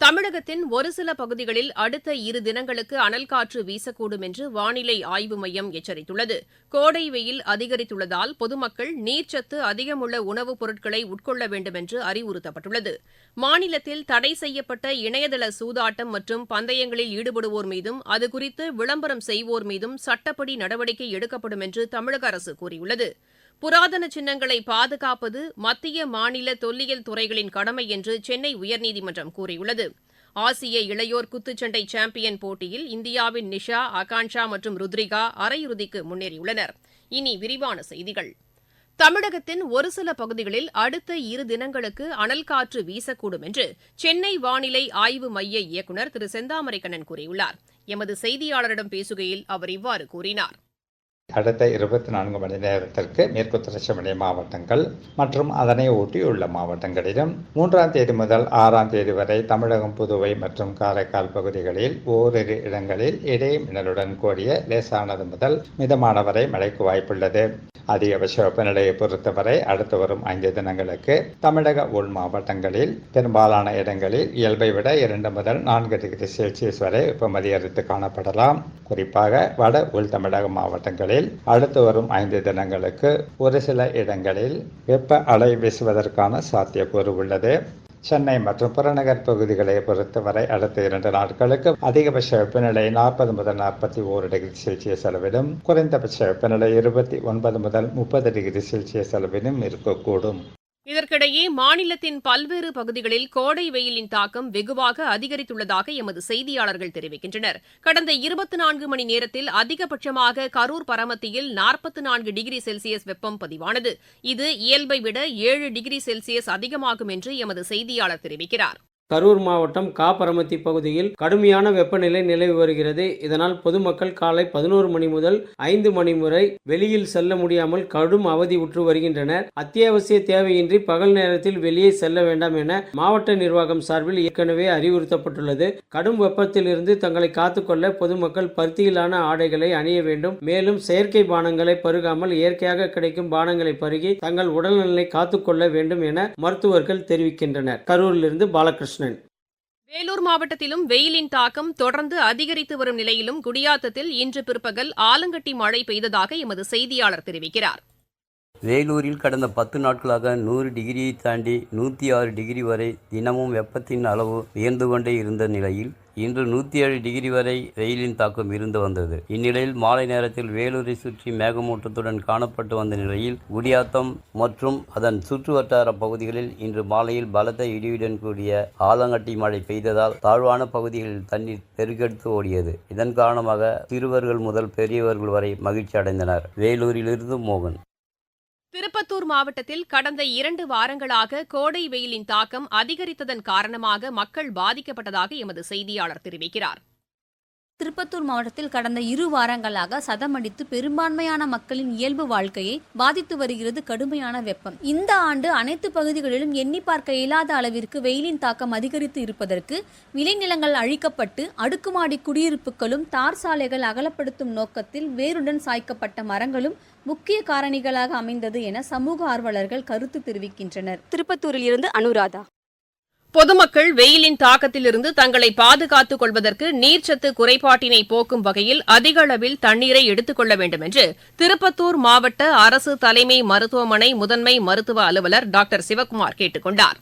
தமிழகத்தின் ஒரு சில பகுதிகளில் அடுத்த இரு தினங்களுக்கு அனல் காற்று வீசக்கூடும் என்று வானிலை ஆய்வு மையம் எச்சரித்துள்ளது. கோடை வெயில் அதிகரித்துள்ளதால் பொதுமக்கள் நீர்ச்சத்து அதிகமுள்ள உணவுப் பொருட்களை உட்கொள்ள வேண்டும் என்று அறிவுறுத்தப்பட்டுள்ளது. மாநிலத்தில் தடை செய்யப்பட்ட இணையதள சூதாட்டம் மற்றும் பந்தயங்களில் ஈடுபடுவோர் மீதும் அது குறித்து விளம்பரம் செய்வோர் மீதும் சட்டப்படி நடவடிக்கை எடுக்கப்படும் என்று தமிழக அரசு கூறியுள்ளது. புராதன சின்னங்களை பாதுகாப்பது மத்திய மாநில தொல்லியல் துறைகளின் கடமை என்று சென்னை உயர்நீதிமன்றம் கூறியுள்ளது. ஆசிய இளையோர் குத்துச்சண்டை சாம்பியன் போட்டியில் இந்தியாவின் நிஷா ஆகான்ஷா மற்றும் ருத்ரிகா அரையிறுதிக்கு முன்னேறியுள்ளனர். இனி விரிவான செய்திகள். தமிழகத்தின் ஒரு சில பகுதிகளில் அடுத்த இரு தினங்களுக்கு அனல் காற்று வீசக்கூடும் என்று சென்னை வானிலை ஆய்வு மைய இயக்குநர் திரு செந்தாமரைக்கண்ணன் கூறியுள்ளார். எமது செய்தியாளரிடம் பேசுகையில் அவர் இவ்வாறு கூறினார். அடுத்த இருபத்தி நான்கு மணி நேரத்திற்கு மேற்கு தொடர்ச்சி மலை மாவட்டங்கள் மற்றும் அதனை ஒட்டியுள்ள மாவட்டங்களிலும் மூன்றாம் தேதி முதல் ஆறாம் தேதி வரை தமிழகம் புதுவை மற்றும் காரைக்கால் பகுதிகளில் ஓரிரு இடங்களில் இடைமின்னலுடன் கூடிய லேசானது முதல் மிதமான வரை மழைக்கு வாய்ப்புள்ளது. அதிகபட்ச வெப்பநிலையை பொறுத்தவரை அடுத்து வரும் ஐந்து தினங்களுக்கு தமிழக உள் மாவட்டங்களில் பெரும்பாலான இடங்களில் இயல்பை விட இரண்டு முதல் நான்கு டிகிரி செல்சியஸ் வரை வெப்பம் அதிகரித்து காணப்படலாம். குறிப்பாக வட உள் தமிழக மாவட்டங்களில் அடுத்து வரும் ஐந்து தினங்களுக்கு ஒரு சில இடங்களில் வெப்ப அலை வீசுவதற்கான சாத்தியக்கூறு உள்ளது. சென்னை மற்றும் புறநகர் பகுதிகளை பொறுத்தவரை அடுத்த இரண்டு நாட்களுக்கு அதிகபட்ச வெப்பநிலை நாற்பது முதல் நாற்பத்தி ஓரு டிகிரி செல்சியஸ் அளவிலும் குறைந்தபட்ச வெப்பநிலை இருபத்தி ஒன்பது முதல் முப்பது டிகிரி செல்சியஸ் அளவிலும் இருக்கக்கூடும். இதற்கிடையே மாநிலத்தின் பல்வேறு பகுதிகளில் கோடை வெயிலின் தாக்கம் வெகுவாக அதிகரித்துள்ளதாக எமது செய்தியாளர்கள் தெரிவிக்கின்றனர். கடந்த இருபத்தி நான்கு மணி நேரத்தில் அதிகபட்சமாக கரூர் பரமத்தியில் நாற்பத்தி நான்கு டிகிரி செல்சியஸ் வெப்பம் பதிவானது. இது இயல்பை விட ஏழு டிகிரி செல்சியஸ் அதிகமாகும் என்று எமது செய்தியாளர் தெரிவிக்கிறார். கரூர் மாவட்டம் காப்பரமத்தி பகுதியில் கடுமையான வெப்பநிலை நிலவி வருகிறது. இதனால் பொதுமக்கள் காலை பதினோரு மணி முதல் ஐந்து மணி வரை வெளியில் செல்ல முடியாமல் கடும் அவதி உற்று வருகின்றனர். அத்தியாவசிய தேவையின்றி பகல் நேரத்தில் வெளியே செல்ல வேண்டாம் என மாவட்ட நிர்வாகம் சார்பில் ஏற்கனவே அறிவுறுத்தப்பட்டுள்ளது. கடும் வெப்பத்திலிருந்து தங்களை காத்துக்கொள்ள பொதுமக்கள் பருத்தியிலான ஆடைகளை அணிய வேண்டும். மேலும் செயற்கை பானங்களை பருகாமல் இயற்கையாக கிடைக்கும் பானங்களை பருகி தங்கள் உடல்நலனை காத்துக்கொள்ள வேண்டும் என மருத்துவர்கள் தெரிவிக்கின்றனர். கரூரிலிருந்து பாலகிருஷ்ணன். வேலூர் மாவட்டத்திலும் வெயிலின் தாக்கம் தொடர்ந்து அதிகரித்து வரும் நிலையிலும் குடியாத்தத்தில் இன்று பிற்பகல் ஆலங்கட்டி மழை பெய்ததாக எமது செய்தியாளர் தெரிவிக்கிறார். வேலூரில் கடந்த பத்து நாட்களாக நூறு டிகிரியை தாண்டி நூற்றி ஆறு டிகிரி வரை தினமும் வெப்பத்தின் அளவு உயர்ந்து கொண்டே இருந்த நிலையில் இன்று நூற்றி ஏழு டிகிரி வரை வெயிலின் தாக்கம் இருந்து வந்தது. இந்நிலையில் மாலை நேரத்தில் வேலூரை சுற்றி மேகமூட்டத்துடன் காணப்பட்டு வந்த நிலையில் குடியாத்தம் மற்றும் அதன் சுற்றுவட்டார பகுதிகளில் இன்று மாலையில் பலத்த இடியுடன் கூடிய ஆலங்கட்டி மழை பெய்ததால் தாழ்வான பகுதிகளில் தண்ணீர் பெருக்கெடுத்து ஓடியது. இதன் காரணமாக சிறுவர்கள் முதல் பெரியவர்கள் வரை மகிழ்ச்சி அடைந்தனர். வேலூரிலிருந்து மோகன். திருப்பத்தூர் மாவட்டத்தில் கடந்த இரண்டு வாரங்களாக கோடை வெயிலின் தாக்கம் அதிகரித்ததன் காரணமாக மக்கள் பாதிக்கப்பட்டதாக எமது செய்தியாளர் தெரிவிக்கிறார். திருப்பத்தூர் மாவட்டத்தில் கடந்த இரு வாரங்களாக சதமடித்து பெரும்பான்மையான மக்களின் இயல்பு வாழ்க்கையை பாதித்து வருகிறது கடுமையான வெப்பம். இந்த ஆண்டு அனைத்து பகுதிகளிலும் எண்ணி பார்க்க இயலாத அளவிற்கு வெயிலின் தாக்கம் அதிகரித்து இருப்பதற்கு விளைநிலங்கள் அழிக்கப்பட்டு அடுக்குமாடி குடியிருப்புகளும் தார் சாலைகள் அகலப்படுத்தும் நோக்கத்தில் வேருடன் சாய்க்கப்பட்ட மரங்களும் முக்கிய காரணிகளாக அமைந்தது என சமூக ஆர்வலர்கள் கருத்து தெரிவிக்கின்றனர். திருப்பத்தூரில் இருந்து அனுராதா. பொதுமக்கள் வெயிலின் தாக்கத்திலிருந்து தங்களை பாதுகாத்துக் கொள்வதற்கு நீர்ச்சத்து குறைபாட்டினை போக்கும் வகையில் அதிக அளவில் தண்ணீரை எடுத்துக் கொள்ள வேண்டும் என்று திருப்பத்தூர் மாவட்ட அரசு தலைமை மருத்துவமனை முதன்மை மருத்துவ அலுவலர் டாக்டர் சிவக்குமார் கேட்டுக் கொண்டாா்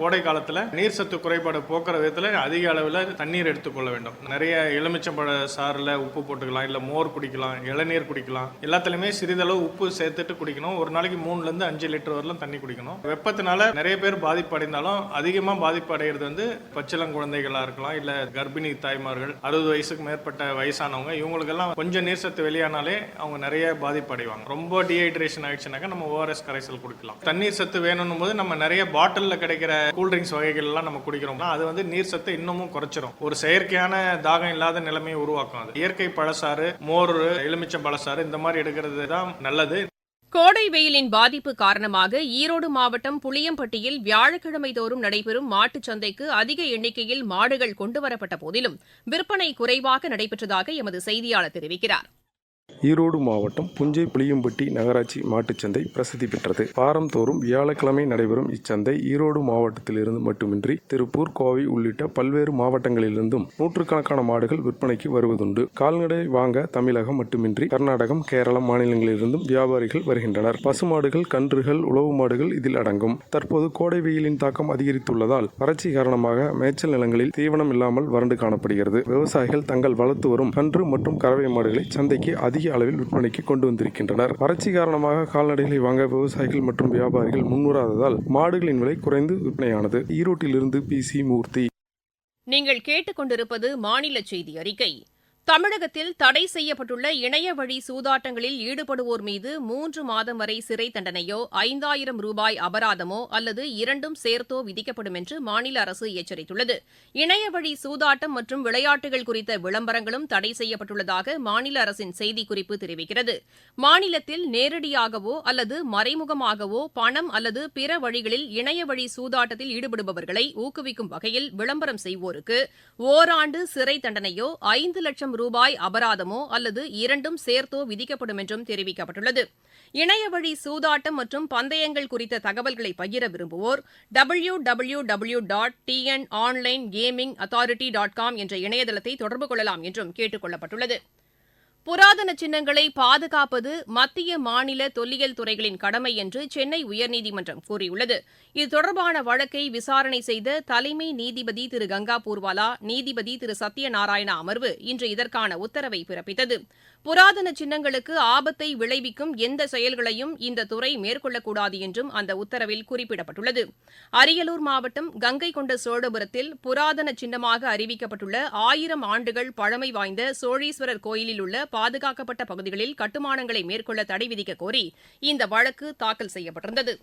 கோடை காலத்தில் நீர் சத்து குறைபாடு போக்குற விதத்தில் அதிக அளவில் தண்ணீர் எடுத்துக்கொள்ள வேண்டும். நிறைய எலுமிச்சம்பழ சாறில் உப்பு போட்டுக்கலாம் இல்லை மோர் குடிக்கலாம் இளநீர் குடிக்கலாம். எல்லாத்துலேயுமே சிறிதளவு உப்பு சேர்த்துட்டு குடிக்கணும். ஒரு நாளைக்கு மூணுலேருந்து அஞ்சு லிட்டர் வரலாம் தண்ணி குடிக்கணும். வெப்பத்தினால நிறைய பேர் பாதிப்பு அடைந்தாலும் அதிகமாக பாதிப்பு அடைகிறது வந்து பச்சிளங்குழந்தைகளாக இருக்கலாம் இல்லை கர்ப்பிணி தாய்மார்கள் அறுபது வயசுக்கு மேற்பட்ட வயசானவங்க இவங்களுக்கெல்லாம் கொஞ்சம் நீர் சத்து வெளியானாலே அவங்க நிறைய பாதிப்பு அடைவாங்க. ரொம்ப டீஹைட்ரேஷன் ஆயிடுச்சுனாக்கா நம்ம ஓஆர்எஸ் கரைசல் குடிக்கலாம். தண்ணீர் சத்து வேணும்னும் போது நம்ம நிறைய பாட்டிலில் கிடைக்கிற கூல்ட்ரிங்க்ஸ் வகைகள் எல்லாம் நம்ம குடிக்கிறோம்னா அது வந்து நீர் சத்தை இன்னமும் குறைச்சிரும். ஒரு செயற்கையான தாகம் இல்லாத நிலைமையை உருவாக்கும் அது. இயற்கை பழசாறு மோர் எலுமிச்சம் பழசாறு இந்த மாதிரி எடுக்கிறது தான் நல்லது. கோடை வெயிலின் பாதிப்பு காரணமாக ஈரோடு மாவட்டம் புளியம்பட்டியில் வியாழக்கிழமை தோறும் நடைபெறும் மாட்டுச் சந்தைக்கு அதிக எண்ணிக்கையில் மாடுகள் கொண்டுவரப்பட்ட போதிலும் விற்பனை குறைவாக நடைபெற்றதாக எமது செய்தியாளர் தெரிவிக்கிறார். ஈரோடு மாவட்டம் புஞ்சை புளியம்பட்டி நகராட்சி மாட்டுச்சந்தை பிரசித்தி பெற்றது. வாரந்தோறும் வியாழக்கிழமை நடைபெறும் இச்சந்தை ஈரோடு மாவட்டத்திலிருந்து மட்டுமின்றி திருப்பூர் கோவை உள்ளிட்ட பல்வேறு மாவட்டங்களிலிருந்தும் நூற்றுக்கணக்கான மாடுகள் விற்பனைக்கு வருவதுண்டு. கால்நடை வாங்க தமிழகம் மட்டுமின்றி கர்நாடகம் கேரளம் மாநிலங்களிலிருந்தும் வியாபாரிகள் வருகின்றனர். பசுமாடுகள் கன்றுகள் உழவு மாடுகள் இதில் அடங்கும். தற்போது கோடை வெயிலின் தாக்கம் அதிகரித்துள்ளதால் வறட்சி காரணமாக மேய்ச்சல் நிலங்களில் தீவனம் இல்லாமல் வறண்டு காணப்படுகிறது. விவசாயிகள் தங்கள் வளர்த்து வரும் கன்று மற்றும் கறவை மாடுகளை சந்தைக்கு அதிக அளவில் விற்பனைக்கு கொண்டு வந்திருக்கின்றனர். வறட்சி காரணமாக கால்நடைகளை வாங்க விவசாயிகள் மற்றும் வியாபாரிகள் முன்வராததால் மாடுகளின் விலை குறைந்து விற்பனையானது. ஈரோட்டிலிருந்து பி சி மூர்த்தி. நீங்கள் கேட்டுக்கொண்டிருப்பது மாநில செய்தி அறிக்கை. தமிழகத்தில் தடை செய்யப்பட்டுள்ள இணையவழி சூதாட்டங்களில் ஈடுபடுவோர் மீது மூன்று மாதம் வரை சிறை தண்டனையோ ஐந்தாயிரம் ரூபாய் அபராதமோ அல்லது இரண்டும் சேர்த்தோ விதிக்கப்படும் என்று மாநில அரசு எச்சரித்துள்ளது. இணையவழி சூதாட்டம் மற்றும் விளையாட்டுகள் குறித்த விளம்பரங்களும் தடை செய்யப்பட்டுள்ளதாக மாநில அரசின் செய்திக்குறிப்பு தெரிவிக்கிறது. மாநிலத்தில் நேரடியாகவோ அல்லது மறைமுகமாகவோ பணம் அல்லது பிற வழிகளில் இணையவழி சூதாட்டத்தில் ஈடுபடுபவர்களை ஊக்குவிக்கும் வகையில் விளம்பரம் செய்வோருக்கு ஓராண்டு சிறை தண்டனையோ ஐந்து லட்சம் ரூபாய் அபராதமோ அல்லது இரண்டும் சேர்த்தோ விதிக்கப்படும் என்றும் தெரிவிக்கப்பட்டுள்ளது. இணையவழி சூதாட்டம் மற்றும் பந்தயங்கள் குறித்த தகவல்களை பகிர விரும்புவோர் W W W dot TN online gaming authority dot com என்ற இணையதளத்தை தொடர்பு கொள்ளலாம் என்றும் கேட்டுக் கொள்ளப்பட்டுள்ளது. புராதன சின்னங்களை பாதுகாப்பது மத்திய மாநில தொல்லியல் துறைகளின் கடமை என்று சென்னை உயர்நீதிமன்றம் கூறியுள்ளது. இது தொடர்பான வழக்கை விசாரணை செய்த தலைமை நீதிபதி திரு. கங்கா பூர்வாலா நீதிபதி திரு. சத்யநாராயண அமர்வு இன்று இதற்கான உத்தரவை பிறப்பித்தது. புராதன சின்னங்களுக்கு ஆபத்தை விளைவிக்கும் எந்த செயல்களையும் இந்த துறை மேற்கொள்ளக்கூடாது என்றும் அந்த உத்தரவில் குறிப்பிடப்பட்டுள்ளது. அரியலூர் மாவட்டம் கங்கை கொண்ட சோழபுரத்தில் புராதன சின்னமாக அறிவிக்கப்பட்டுள்ள ஆயிரம் ஆண்டுகள் பழமை வாய்ந்த சோழீஸ்வரர் கோயிலில் உள்ள பாதுகாக்கப்பட்ட பகுதிகளில் கட்டுமானங்களை மேற்கொள்ள தடை விதிக்கக்கோரி இந்த வழக்கு தாக்கல் செய்யப்பட்டிருந்தது.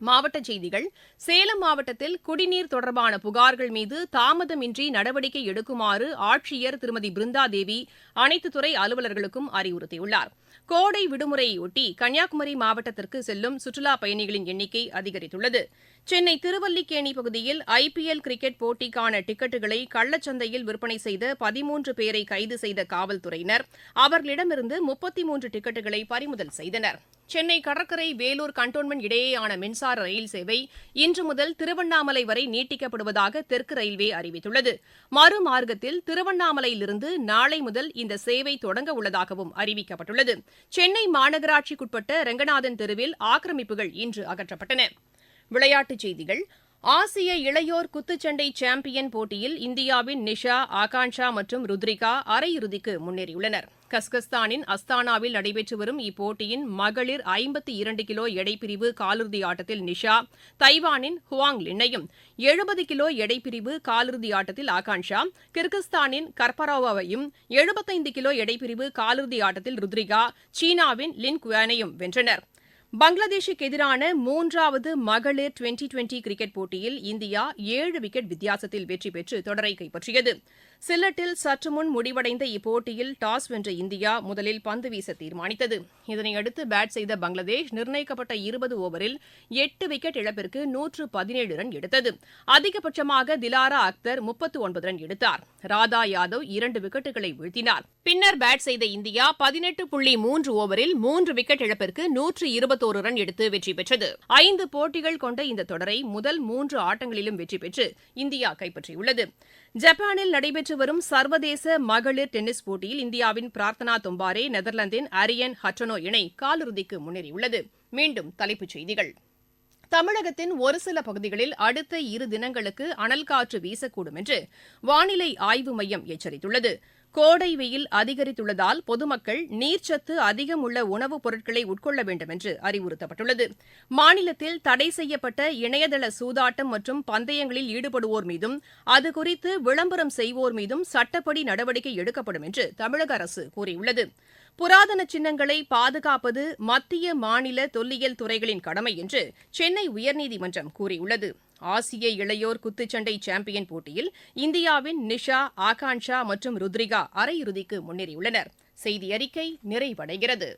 மாவட்டச் செய்திகள். சேலம் மாவட்டத்தில் குடிநீர் தொடர்பான புகார்கள் மீது தாமதமின்றி நடவடிக்கை எடுக்குமாறு ஆட்சியர் திருமதி பிருந்தாதேவி அனைத்து துறை அலுவலர்களுக்கும் அறிவுறுத்தியுள்ளார். கோடை விடுமுறையொட்டி கன்னியாகுமரி மாவட்டத்திற்கு செல்லும் சுற்றுலாப் பயணிகளின் எண்ணிக்கை அதிகரித்துள்ளது. சென்னை திருவல்லிக்கேணி பகுதியில் ஐபிஎல் கிரிக்கெட் போட்டிக்கான டிக்கெட்டுகளை கள்ளச்சந்தையில் விற்பனை செய்த பதிமூன்று பேரை கைது செய்த காவல்துறையினர். அவர்களிடமிருந்து முப்பத்தி மூன்று டிக்கெட்டுகளை பறிமுதல் செய்தனர். சென்னை கடற்கரை வேலூர் கண்டோன்மெண்ட் இடையேயான மின்சார ரயில் சேவை இன்று முதல் திருவண்ணாமலை வரை நீட்டிக்கப்படுவதாக தெற்கு ரயில்வே அறிவித்துள்ளது. மறுமார்க்கத்தில் திருவண்ணாமலையிலிருந்து நாளை முதல் இந்த சேவை தொடங்க உள்ளதாகவும் அறிவிக்கப்பட்டுள்ளது. சென்னை மாநகராட்சிக்குட்பட்ட ரெங்கநாதன் தெருவில் ஆக்கிரமிப்புகள் இன்று அகற்றப்பட்டன. விளையாட்டுச் செய்திகள். ஆசிய இளையோர் குத்துச்சண்டை சாம்பியன் போட்டியில் இந்தியாவின் நிஷா ஆகாங்ஷா மற்றும் ருத்ரிகா அரையிறுதிக்கு முன்னேறியுள்ளனர். கஸ்கஸ்தானின் அஸ்தானாவில் நடைபெற்று வரும் இப்போட்டியின் மகளிர் ஐம்பத்தி இரண்டு கிலோ எடைப்பிரிவு காலிறுதி ஆட்டத்தில் நிஷா தைவானின் ஹுவாங் லின்னையும் எழுபது கிலோ எடைப்பிரிவு காலிறுதி ஆட்டத்தில் ஆகான்ஷா கிர்கிஸ்தானின் கர்பரோவாவையும் எழுபத்தைந்து கிலோ எடைப்பிரிவு காலிறுதி ஆட்டத்தில் ருத்ரிகா சீனாவின் லின் குவானையும் வென்றனர். பங்களாதேஷுக்கு எதிரான மூன்றாவது மகளிர் டுவெண்டி டுவெண்டி கிரிக்கெட் போட்டியில் இந்தியா ஏழு விக்கெட் வித்தியாசத்தில் வெற்றி பெற்று தொடரை கைப்பற்றியது. சில்லட்டில் சற்று முன் முடிவடைந்த இப்போட்டியில் டாஸ் வென்ற இந்தியா முதலில் பந்து வீச தீர்மானித்தது. இதனையடுத்து பேட் செய்த பங்களாதேஷ் நிர்ணயிக்கப்பட்ட இருபது ஓவரில் எட்டு விக்கெட் இழப்பிற்கு நூற்று பதினேழு ரன் எடுத்தது. அதிகபட்சமாக திலாரா அக்தர் முப்பத்து ஒன்பது ரன் எடுத்தார். ராதா யாதவ் இரண்டு விக்கெட்டுகளை வீழ்த்தினார். பின்னர் பேட் செய்த இந்தியா பதினெட்டு புள்ளி மூன்று ஓவரில் மூன்று விக்கெட் இழப்பிற்கு நூற்று இருபத்தோரு ரன் எடுத்து வெற்றி பெற்றது. ஐந்து போட்டிகள் கொண்ட இந்த தொடரை முதல் மூன்று ஆட்டங்களிலும் வெற்றி பெற்று இந்தியா கைப்பற்றியுள்ளது. ஜப்பானில் நடைபெற்று வரும் சர்வதேச மகளிர் டென்னிஸ் போட்டியில் இந்தியாவின் பிரார்த்தனா தொம்பாரே நெதர்லாந்தின் அரியன் ஹட்டனோ இணை காலிறுதிக்கு முன்னேறியுள்ளது. மீண்டும் தலைப்புச் செய்திகள். தமிழகத்தின் ஒரு சில பகுதிகளில் அடுத்த இரு தினங்களுக்கு அனல் காற்று வீசக்கூடும் என்று வானிலை ஆய்வு மையம் எச்சரித்துள்ளது. கோடை வெயில் அதிகரித்துள்ளதால் பொதுமக்கள் நீர்ச்சத்து அதிகம் உள்ள உணவுப் பொருட்களை உட்கொள்ள வேண்டும் என்று அறிவுறுத்தப்பட்டுள்ளது. மாநிலத்தில் தடை செய்யப்பட்ட இணையதள சூதாட்டம் மற்றும் பந்தயங்களில் ஈடுபடுவோர் மீதும் அது குறித்து விளம்பரம் செய்வோர் மீதும் சட்டப்படி நடவடிக்கை எடுக்கப்படும் என்று தமிழக அரசு கூறியுள்ளது. புராதன சின்னங்களை பாதுகாப்பது மத்திய மாநில தொல்லியல் துறைகளின் கடமை என்று சென்னை உயர்நீதிமன்றம் கூறியுள்ளது. ஆசிய இளையோர் குத்துச்சண்டை சாம்பியன் போட்டியில் இந்தியாவின் நிஷா ஆகான்ஷா மற்றும் ருத்ரிகா அரையிறுதிக்கு முன்னேறியுள்ளனர். செய்தி அறிக்கை நிறைவடைகிறது.